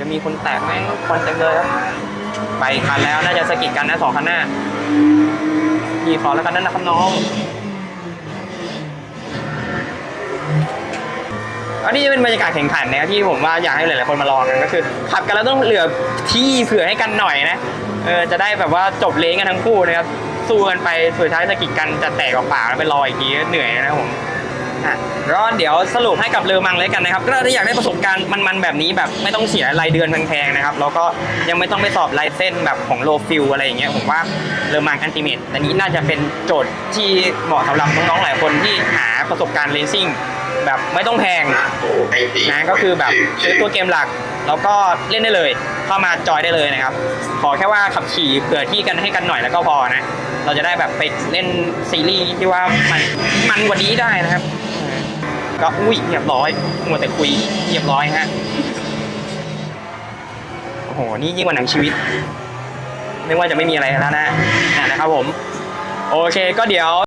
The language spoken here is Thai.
จะมีคนแตกไหมคนเต็มเลยครับไปกคันแล้วน่าจะสะกิดกันนะสองคันหน้าพี่ขอแล้วกันนั่นนะครับน้องอันนี้จะเป็นบรรยากาศแข่งขันนะที่ผมว่าอยากให้หลายๆคนมาลองกันก็คือขับกันแล้วต้องเหลือที่เผื่อให้กันหน่อยนะเออจะได้แบบว่าจบเลงกันทั้งคู่นะครับสู้กันไปสุดท้ายสะกิดกันจะแตกออกปากแล้วไปรออีกทีเหนื่อยนะครับผมอะ ก็เดี๋ยวสรุปให้กับเลอมังเลยกันนะครับก็ถ้าอยากได้ประสบการณ์มันๆแบบนี้แบบไม่ต้องเสียรายเดือนแพงๆนะครับแล้วก็ยังไม่ต้องไปสอบลายเส้นแบบของโลฟิลอะไรอย่างเงี้ยผมว่าเลอมังอันติเมตอันนี้น่าจะเป็นโจทย์ที่เหมาะสำหรับน้องๆหลายคนที่หาประสบการณ์เลสซิ่งแบบไม่ต้องแพงนะก็คือแบบซื้อตัวเกมหลัก แล้วก็เล่นได้เลย เข้ามาจอยได้เลยนะครับ ขอแค่ว่าขับขี่เผื่อที่กันให้กันหน่อยแล้วก็พอนะ เราจะได้แบบไปเล่นซีรีส์ที่ว่ามันมันกว่านี้ได้นะครับ ก็อุ้ยเงียบร้อยมัวแต่คุยเงียบร้อยฮะโอ้โหนี่ยิ่งกว่าหนังชีวิตไม่ว่าจะไม่มีอะไรแล้วนะอะนะครับผม โอเคก็เดี๋ยว